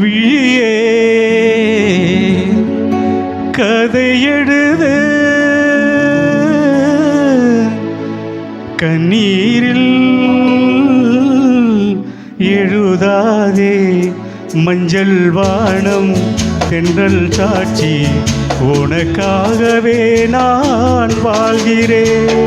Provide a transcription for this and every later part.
விழியே கதையெழுது. கண்ணீரில் எழுதாதே மஞ்சள் வானம் தென்றல் சாட்சி உனக்காகவே நான் வாழ்கிறேன்.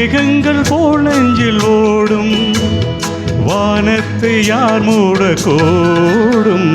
மேகங்கள் போல் நெஞ்சில் ஓடும். வானத்தை யார் மூடக்கூடும்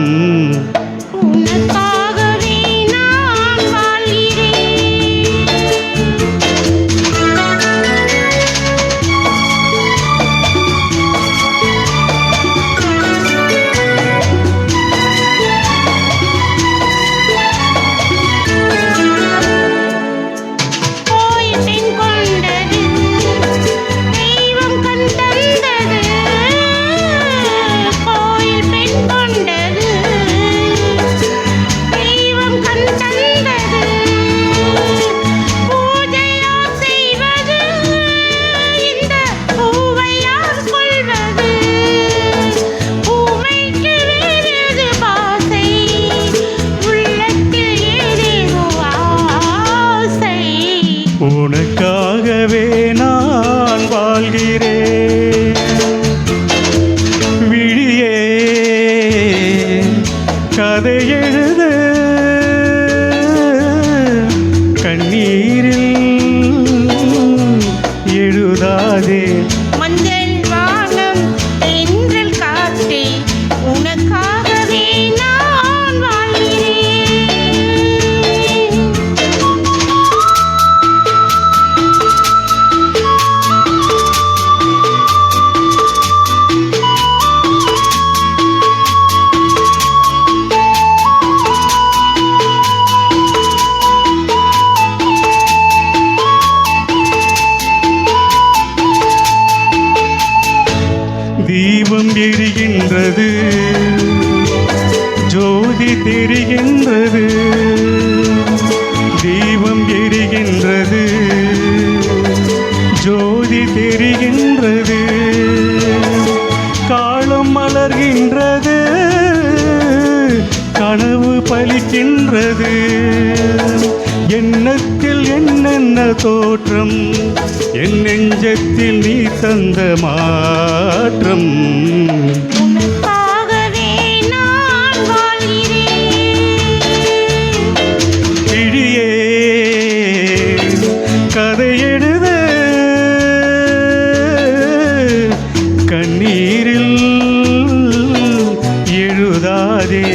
உனக்காகவே நான் வாழ்கிறேன். விழியே கதை எழுத. கண்ணீரில் எழுதாதே. தீபம் எரிகின்றது ஜோதி தெரிகின்றது. தீபம் எரிகின்றது ஜோதி தெரிகின்றது. காலம் மலர்கின்றது. கனவு பலிக்கின்றது. தோற்றம் என் நெஞ்சத்தில் நீ தந்த மாற்றம். கண்ணீரில் எழுதாதே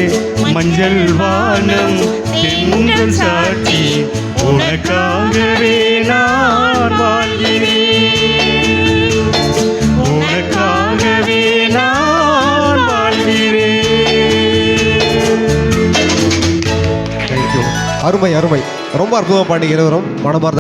மஞ்சள் வானம் தென்றல் சாட்சி உனக்காகவே நான் வாழ்கிறேன். உனக்காகவே நான் வாழ்கிறேன். அருமை அருமை. ரொம்ப அற்புதமாக பாடிங்க மனமார்ந்த